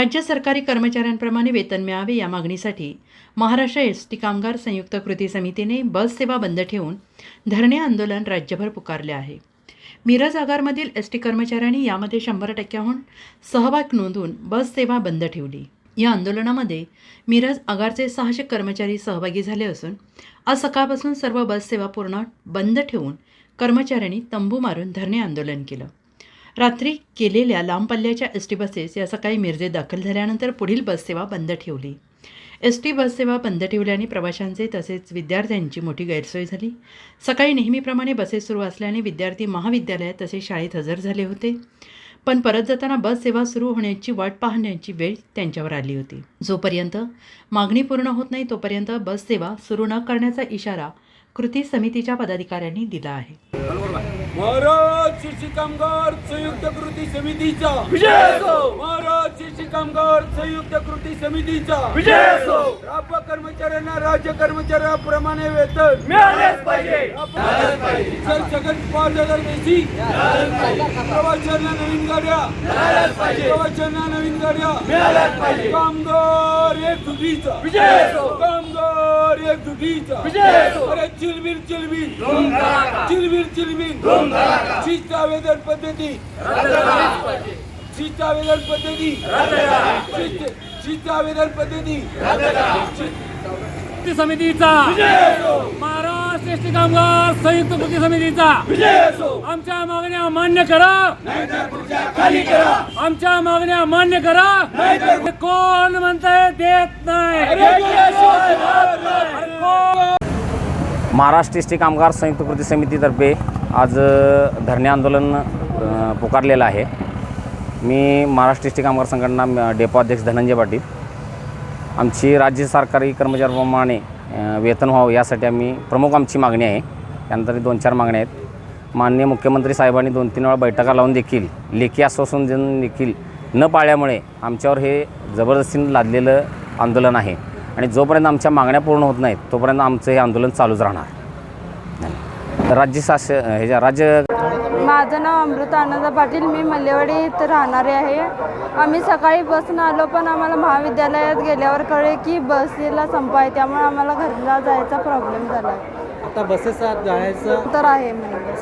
राज्य सरकारी कर्मचाऱ्यांप्रमाणे वेतन मिळावे या मागणीसाठी महाराष्ट्र एस टी कामगार संयुक्त कृती समितीने बस सेवा बंद ठेवून धरणे आंदोलन राज्यभर पुकारले आहे. मिरज आगारमधील एस टी कर्मचाऱ्यांनी यामध्ये शंभर टक्क्याहून सहभाग नोंदवून बस सेवा बंद ठेवली. या आंदोलनामध्ये मिरज आगारचे सहाशे कर्मचारी सहभागी झाले असून आज सकाळपासून सर्व बस सेवा पूर्ण बंद ठेवून कर्मचाऱ्यांनी तंबू मारून धरणे आंदोलन केलं. रात्री केलेल्या लांब पल्ल्याच्या एस टी बसेस या सकाळी मिरजे दाखल झाल्यानंतर पुढील बससेवा बंद ठेवली. एस टी बससेवा बंद ठेवल्याने प्रवाशांचे तसेच विद्यार्थ्यांची मोठी गैरसोय झाली. सकाळी नेहमीप्रमाणे बसेस सुरू असल्याने विद्यार्थी महाविद्यालयात तसेच शाळेत हजर झाले होते. पण परत जाताना बस सेवा सुरू होण्याची वाट पाहण्याची वेळ त्यांच्यावर आली होती. जोपर्यंत मागणी पूर्ण होत नाही तोपर्यंत बस सेवा सुरू न करण्याचा इशारा कृती समितीच्या पदाधिकाऱ्यांनी दिला आहे. महाराज शिशी कामगार संयुक्त कृती समितीचा विजय महाराज कामगार संयुक्त कृती समितीचा विजय राप कर्मचाऱ्यांना राज्य कर्मचाऱ्याप्रमाणे वेतन मिळालेच पाहिजे. सर सगळं पाच हजार बेसी प्रवाशांना नवीन गाड्या प्रवाशांना नवीन गाड्या. कामगार एक दुधीचा विजय कामगार एक दुधीचा विजय अरे चिलबिल चिलबिल. चिलबिल चिलबिल. शिस्त आवेदन पद्धती. शिस्त आवेदन पद्धती. शिस्त- आवेदन पद्धती. कृती समितीचा. महाराष्ट्र एसटी कामगार संयुक्त कृती समितीचा. आमच्या मागण्या मान्य करा. आमच्या मागण्या मान्य करा. कोण म्हणताय देत नाही. महाराष्ट्र एस टी कामगार संयुक्त कृती समितीतर्फे आज धरणे आंदोलन पुकारलेलं आहे. मी महाराष्ट्र एस कामगार संघटना डेपो अध्यक्ष धनंजय पाटील. आमची राज्य सरकारी कर्मचाऱ्याप्रमाणे वेतन व्हावं यासाठी आम्ही प्रमुख आमची मागणी आहे. त्यानंतर दोन चार मागण्या आहेत. माननीय मुख्यमंत्री साहेबांनी दोन तीन वेळा बैठका लावून देखील लेखी आश्वासन देऊन देखील न पाळल्यामुळे आमच्यावर हे जबरदस्तीनं लादलेलं आंदोलन आहे. आणि जोपर्यंत आमच्या मागण्या पूर्ण होत नाहीत तोपर्यंत आमचं हे आंदोलन चालूच राहणार. राज्य शासन ह्याच्या राज्य माझं नाव अमृता आनंद पाटील. मी मल्लेवाडी इथं राहणारे आहे. आम्ही सकाळी बसनं आलो पण आम्हाला महाविद्यालयात गेल्यावर कळे की बसला संप आहे. त्यामुळे आम्हाला घरला जायचा प्रॉब्लेम झाला. आता बसेस जायचं? तर आहे म्हणजे.